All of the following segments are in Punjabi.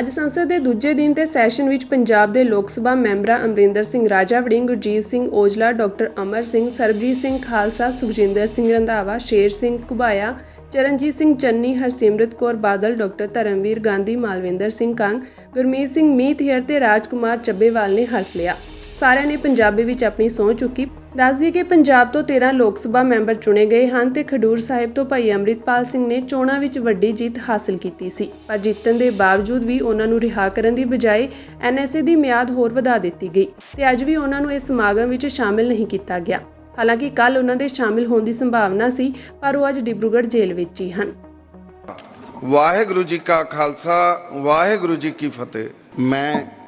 ਅੱਜ ਸੰਸਦ ਦੇ ਦੂਜੇ ਦਿਨ ਤੇ ਸੈਸ਼ਨ ਵਿੱਚ ਪੰਜਾਬ ਦੇ ਲੋਕ ਸਭਾ ਮੈਂਬਰਾਂ ਅਮਰਿੰਦਰ ਸਿੰਘ ਰਾਜਾ, ਵੜਿੰਗ ਗੁਰਜੀਤ ਸਿੰਘ ਔਜਲਾ, ਡਾਕਟਰ ਅਮਰ ਸਿੰਘ, ਸਰਬਜੀਤ ਸਿੰਘ ਖਾਲਸਾ, ਸੁਖਜਿੰਦਰ ਸਿੰਘ ਰੰਧਾਵਾ, ਸ਼ੇਰ ਸਿੰਘ ਘੁਬਾਇਆ, ਚਰਨਜੀਤ ਸਿੰਘ ਚੰਨੀ, ਹਰਸਿਮਰਤ ਕੌਰ ਬਾਦਲ, ਡਾਕਟਰ ਧਰਮਵੀਰ ਗਾਂਧੀ, ਮਾਲਵਿੰਦਰ ਸਿੰਘ ਕੰਗ, ਗੁਰਮੀਤ ਸਿੰਘ ਮੀਤ ਹੇਅਰ ਤੇ ਰਾਜਕੁਮਾਰ ਚੱਬੇਵਾਲ ਨੇ ਹਲਫ ਲਿਆ। ਸਾਰਿਆਂ ਨੇ ਪੰਜਾਬੀ ਵਿੱਚ ਆਪਣੀ ਸਹੁੰ ਚੁੱਕੀ। ਦੱਸ ਦਈਏ ਕਿ ਪੰਜਾਬ ਤੋਂ 13 ਲੋਕ ਸਭਾ ਮੈਂਬਰ ਚੁਣੇ ਗਏ ਹਨ ਤੇ ਖਡੂਰ ਸਾਹਿਬ ਤੋਂ ਭਾਈ ਅੰਮ੍ਰਿਤਪਾਲ ਸਿੰਘ ਨੇ ਚੋਣਾਂ ਵਿੱਚ ਵੱਡੀ ਜਿੱਤ ਹਾਸਲ ਕੀਤੀ ਸੀ। ਪਰ ਜਿੱਤਣ ਦੇ ਬਾਵਜੂਦ ਵੀ ਉਹਨਾਂ ਨੂੰ ਰਿਹਾ ਕਰਨ ਦੀ ਬਜਾਏ ਐਨਐਸਏ ਦੀ ਮਿਆਦ ਹੋਰ ਵਧਾ ਦਿੱਤੀ ਗਈ ਤੇ ਅੱਜ ਵੀ ਉਹਨਾਂ ਨੂੰ ਇਸ ਸਮਾਗਮ ਵਿੱਚ ਸ਼ਾਮਿਲ ਨਹੀਂ ਕੀਤਾ ਗਿਆ। ਹਾਲਾਂਕਿ ਕੱਲ ਉਹਨਾਂ ਦੇ ਸ਼ਾਮਿਲ ਹੋਣ ਦੀ ਸੰਭਾਵਨਾ ਸੀ, ਪਰ ਉਹ ਅੱਜ ਡਿਬਰੂਗੜ੍ਹ ਜੇਲ੍ਹ ਵਿੱਚ ਹੀ ਹਨ। ਵਾਹਿਗੁਰੂ ਜੀ ਕਾ ਖਾਲਸਾ, ਵਾਹਿਗੁਰੂ ਜੀ ਕੀ ਫਤਿਹ। ਮੈਂ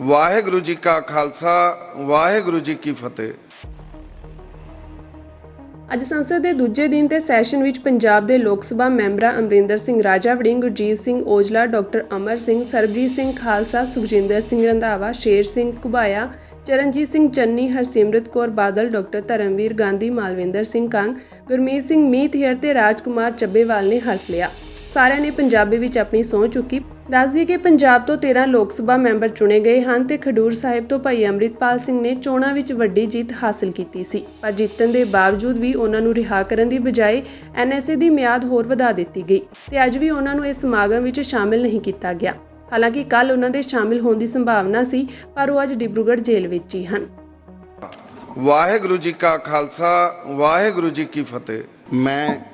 ਵਾਹਿਗੁਰੂ ਜੀ ਕਾ ਖਾਲਸਾ, ਵਾਹਿਗੁਰੂ ਜੀ ਕੀ ਫਤਿਹ। ਅੱਜ ਸੰਸਦ ਦੇ ਦੂਜੇ ਦਿਨ ਤੇ ਸੈਸ਼ਨ ਵਿੱਚ ਪੰਜਾਬ ਦੇ ਲੋਕ ਸਭਾ ਮੈਂਬਰਾਂ ਅਮਰਿੰਦਰ ਸਿੰਘ ਰਾਜਾ, ਵੜਿੰਗ ਗੁਰਜੀਤ ਸਿੰਘ ਔਜਲਾ, ਡਾਕਟਰ ਅਮਰ ਸਿੰਘ, ਸਰਬਜੀਤ ਸਿੰਘ ਖਾਲਸਾ, ਸੁਖਜਿੰਦਰ ਸਿੰਘ ਰੰਧਾਵਾ, ਸ਼ੇਰ ਸਿੰਘ ਘੁਬਾਇਆ, ਚਰਨਜੀਤ ਸਿੰਘ ਚੰਨੀ, ਹਰਸਿਮਰਤ ਕੌਰ ਬਾਦਲ, ਡਾਕਟਰ ਧਰਮਵੀਰ ਗਾਂਧੀ, ਮਾਲਵਿੰਦਰ ਸਿੰਘ ਕੰਗ, ਗੁਰਮੀਤ ਸਿੰਘ ਮੀਤ ਹੇਅਰ ਤੇ ਰਾਜਕੁਮਾਰ ਚੱਬੇਵਾਲ ਨੇ ਹਲਫ ਲਿਆ। ਸਾਰਿਆਂ ਨੇ ਪੰਜਾਬੀ ਵਿੱਚ ਆਪਣੀ ਸਹੁੰ ਚੁੱਕੀ। ਦੱਸ ਦਈਏ ਕਿ ਪੰਜਾਬ ਤੋਂ 13 ਲੋਕ ਸਭਾ ਮੈਂਬਰ ਚੁਣੇ ਗਏ ਹਨ ਤੇ ਖਡੂਰ ਸਾਹਿਬ ਤੋਂ ਭਾਈ ਅੰਮ੍ਰਿਤਪਾਲ ਸਿੰਘ ਨੇ ਚੋਣਾਂ ਵਿੱਚ ਵੱਡੀ ਜਿੱਤ ਹਾਸਲ ਕੀਤੀ ਸੀ। ਪਰ ਜਿੱਤਣ ਦੇ ਬਾਵਜੂਦ ਵੀ ਉਹਨਾਂ ਨੂੰ ਰਿਹਾ ਕਰਨ ਦੀ ਬਜਾਏ ਐਨਐਸਏ ਦੀ ਮਿਆਦ ਹੋਰ ਵਧਾ ਦਿੱਤੀ ਗਈ ਤੇ ਅੱਜ ਵੀ ਉਹਨਾਂ ਨੂੰ ਇਸ ਸਮਾਗਮ ਵਿੱਚ ਸ਼ਾਮਿਲ ਨਹੀਂ ਕੀਤਾ ਗਿਆ। ਹਾਲਾਂਕਿ ਕੱਲ ਉਹਨਾਂ ਦੇ ਸ਼ਾਮਿਲ ਹੋਣ ਦੀ ਸੰਭਾਵਨਾ ਸੀ, ਪਰ ਉਹ ਅੱਜ ਡਿਬਰੂਗੜ੍ਹ ਜੇਲ੍ਹ ਵਿੱਚ ਹੀ ਹਨ। ਵਾਹਿਗੁਰੂ ਜੀ ਕਾ ਖਾਲਸਾ, ਵਾਹਿਗੁਰੂ ਜੀ ਕੀ ਫਤਿਹ। ਮੈਂ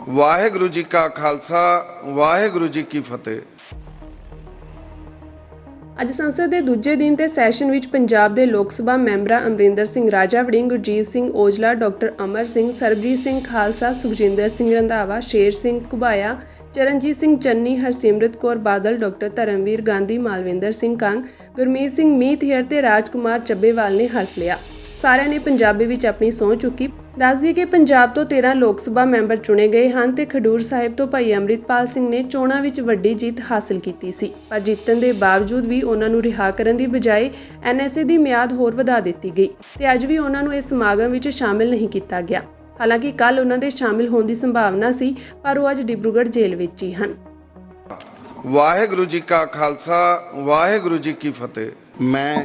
ਵਾਹਿਗੁਰੂ ਜੀ ਕਾ ਖਾਲਸਾ, ਵਾਹਿਗੁਰੂ ਜੀ ਕੀ ਫਤਿਹ। ਅੱਜ ਸੰਸਦ ਦੇ ਦੂਜੇ ਦਿਨ ਤੇ ਸੈਸ਼ਨ ਵਿੱਚ ਪੰਜਾਬ ਦੇ ਲੋਕ ਸਭਾ ਮੈਂਬਰਾਂ ਅਮਰਿੰਦਰ ਸਿੰਘ ਰਾਜਾ ਵੜਿੰਗ ਗੁਰਜੀਤ ਸਿੰਘ ਔਜਲਾ, ਡਾਕਟਰ ਅਮਰ ਸਿੰਘ, ਸਰਬਜੀਤ ਸਿੰਘ ਖਾਲਸਾ, ਸੁਖਜਿੰਦਰ ਸਿੰਘ ਰੰਧਾਵਾ, ਸ਼ੇਰ ਸਿੰਘ ਘੁਬਾਇਆ, ਚਰਨਜੀਤ ਸਿੰਘ ਚੰਨੀ, ਹਰਸਿਮਰਤ ਕੌਰ ਬਾਦਲ, ਡਾਕਟਰ ਧਰਮਵੀਰ ਗਾਂਧੀ, ਮਾਲਵਿੰਦਰ ਸਿੰਘ ਕੰਗ, ਗੁਰਮੀਤ ਸਿੰਘ ਮੀਤ ਹੇਅਰ ਤੇ ਰਾਜਕੁਮਾਰ ਚੱਬੇਵਾਲ ਨੇ ਹਲਫ ਲਿਆ। ਸਾਰਿਆਂ ਨੇ ਪੰਜਾਬੀ ਵਿੱਚ ਆਪਣੀ ਸਹੁੰ ਚੁੱਕੀ। ਦੱਸ ਦਈਏ ਕਿ ਪੰਜਾਬ ਤੋਂ 13 ਲੋਕ ਸਭਾ ਮੈਂਬਰ ਚੁਣੇ ਗਏ ਹਨ ਤੇ ਖਡੂਰ ਸਾਹਿਬ ਤੋਂ ਭਾਈ ਅੰਮ੍ਰਿਤਪਾਲ ਸਿੰਘ ਨੇ ਚੋਣਾਂ ਵਿੱਚ ਵੱਡੀ ਜਿੱਤ ਹਾਸਲ ਕੀਤੀ ਸੀ। ਪਰ ਜਿੱਤਣ ਦੇ ਬਾਵਜੂਦ ਵੀ ਉਹਨਾਂ ਨੂੰ ਰਿਹਾ ਕਰਨ ਦੀ ਬਜਾਏ ਐਨਐਸਏ ਦੀ ਮਿਆਦ ਹੋਰ ਵਧਾ ਦਿੱਤੀ ਗਈ ਤੇ ਅੱਜ ਵੀ ਉਹਨਾਂ ਨੂੰ ਇਸ ਸਮਾਗਮ ਵਿੱਚ ਸ਼ਾਮਿਲ ਨਹੀਂ ਕੀਤਾ ਗਿਆ। ਹਾਲਾਂਕਿ ਕੱਲ ਉਹਨਾਂ ਦੇ ਸ਼ਾਮਿਲ ਹੋਣ ਦੀ ਸੰਭਾਵਨਾ ਸੀ, ਪਰ ਉਹ ਅੱਜ ਡਿਬਰੂਗੜ੍ਹ ਜੇਲ੍ਹ ਵਿੱਚ ਹੀ ਹਨ। ਵਾਹਿਗੁਰੂ ਜੀ ਕਾ ਖਾਲਸਾ, ਵਾਹਿਗੁਰੂ ਜੀ ਕੀ ਫਤਿਹ। ਮੈਂ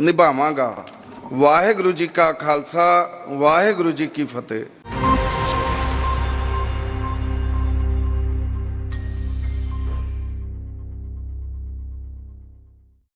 ਨਿਭਾਵਾਂਗਾ। ਵਾਹਿਗੁਰੂ ਜੀ ਕਾ ਖਾਲਸਾ ਵਾਹਿਗੁਰੂ ਜੀ ਕੀ ਫਤਿਹ।